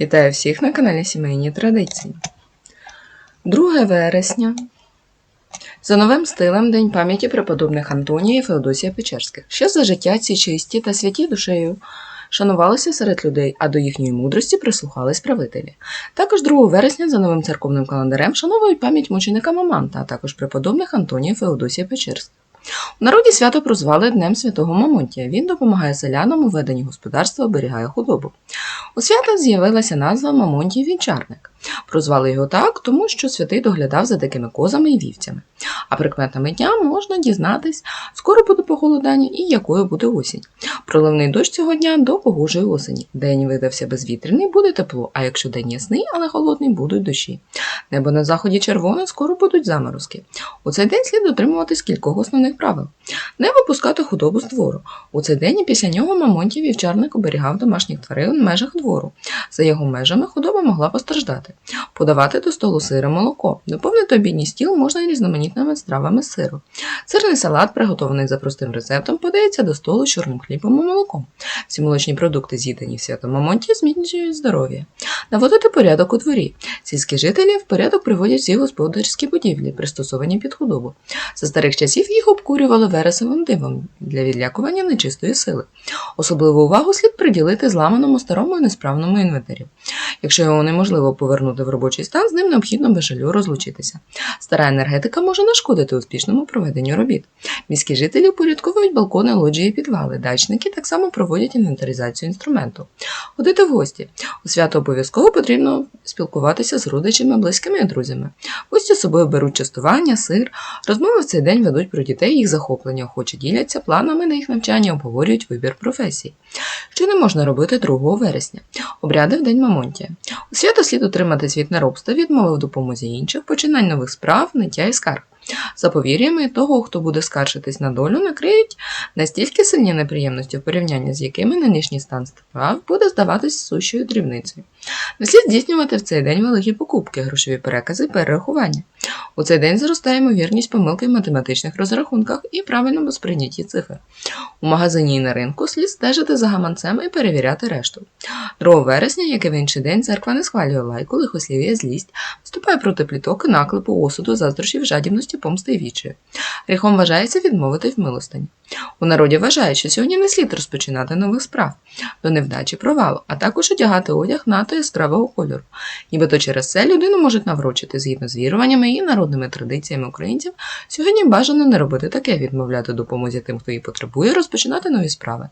Вітаю всіх на каналі Сімейні Традиції. 2 вересня. За новим стилем День пам'яті преподобних Антонія і Феодосія Печерських, що за життя ці чисті та святі душею шанувалися серед людей, а до їхньої мудрості прислухались правителі. Також 2 вересня за новим церковним календарем вшановують пам'ять мученика Маманта, а також преподобних Антонія і Феодосія Печерських. У народі свято прозвали Днем Святого Мамонтія. Він допомагає селянам у веденні господарства, оберігає худобу. У свята з'явилася назва Мамонтій Вінчарник. Прозвали його так, тому що святий доглядав за дикими козами і вівцями. А прикметами дня можна дізнатись, скоро буде похолодання і якою буде осінь. Проливний дощ цього дня до погожої осені. День видався безвітряний, буде тепло, а якщо день ясний, але холодний, будуть дощі. Небо на заході червоне, скоро будуть заморозки. У цей день слід дотримуватись кількох основних правил. Не випускати худобу з двору. У цей день і після нього Мамонтій вівчарник оберігав домашніх тварин в межах двору. За його межами худоба могла постраждати. Подавати до столу сире молоко. Доповнити обідній стіл можна різноманітними стравами сиру. Сирний салат, приготований за простим рецептом, подається до столу з чорним хлібом і молоком. Всі молочні продукти, з'їдені в свято Мамонті, зміцнюють здоров'я. Наводити порядок у дворі. Сільські жителі в порядок приводять всі господарські будівлі, пристосовані під худобу. За старих часів їх обкурювали вересовим димом для відлякування нечистої сили. Особливу увагу слід приділити зламаному старому і несправному інвентарю. Якщо його неможливо повернути в робочий стан, з ним необхідно без жалю розлучитися. Стара енергетика може нашкодити успішному проведенню робіт. Міські жителі упорядковують балкони, лоджії підвали. Дачники так само проводять інвентаризацію інструменту. Ходити в гості. У свято обов'язково потрібно спілкуватися з родичами, близькими і друзями. Гості з собою беруть частування, сир. Розмови в цей день ведуть про дітей, їх захоплення, охоче діляться планами на їх навчання, обговорюють вибір професій. Що не можна робити 2 вересня? Обряди в День Мамонтія. У свято слід утриматись від неробства, відмови в допомозі інших, починань нових справ, ниття і скарг. За повір'ями того, хто буде скаржитись на долю, накриють настільки сильні неприємності, в порівнянні з якими нинішній стан справ буде здаватись сущою дрібницею. Не слід здійснювати в цей день великі покупки, грошові перекази, перерахування. У цей день зростає ймовірність помилки в математичних розрахунках і правильному сприйнятті цифр. У магазині і на ринку слід стежити за гаманцем і перевіряти решту. 2 вересня, як і в інший день, церква не схвалює лайку, лихослів'я, злість, вступає проти пліток наклепу, осуду, заздрощів, жадібності, помсти і вічі. Гріхом вважається відмовити в милостині. У народі вважають, що сьогодні не слід розпочинати нових справ до невдачі провалу, а також одягати одяг надто яскравого кольору. Нібито через це людину можуть наврочити згідно з віруваннями і народними традиціями українців. Сьогодні бажано не робити таке, відмовляти допомозі тим, хто її потребує, розпочинати нові справи.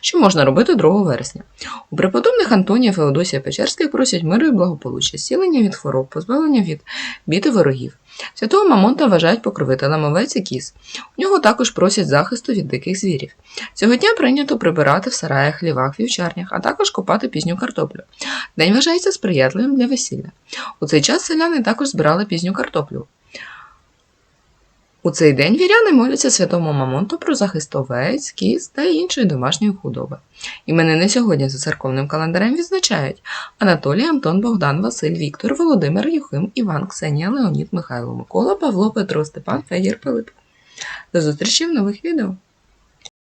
Що можна робити 2 вересня? У преподобних Антонія Феодосія Печерських просять миру і благополуччя, зцілення від хвороб, позбавлення від біди ворогів. Святого Мамонта вважають покровителем овець і кіз. У нього також просять захисту від диких звірів. Цього дня прийнято прибирати в сараях, лівах, вівчарнях, а також копати пізню картоплю. День вважається сприятливим для весілля. У цей час селяни також збирали пізню картоплю. У цей день віряни моляться святому Мамонту про захист овець, кіз та іншої домашньої худоби. Іменини сьогодні за церковним календарем відзначають Анатолій, Антон, Богдан, Василь, Віктор, Володимир, Юхим, Іван, Ксенія, Леонід, Михайло, Микола, Павло, Петро, Степан, Федір, Пилип. До зустрічі в нових відео!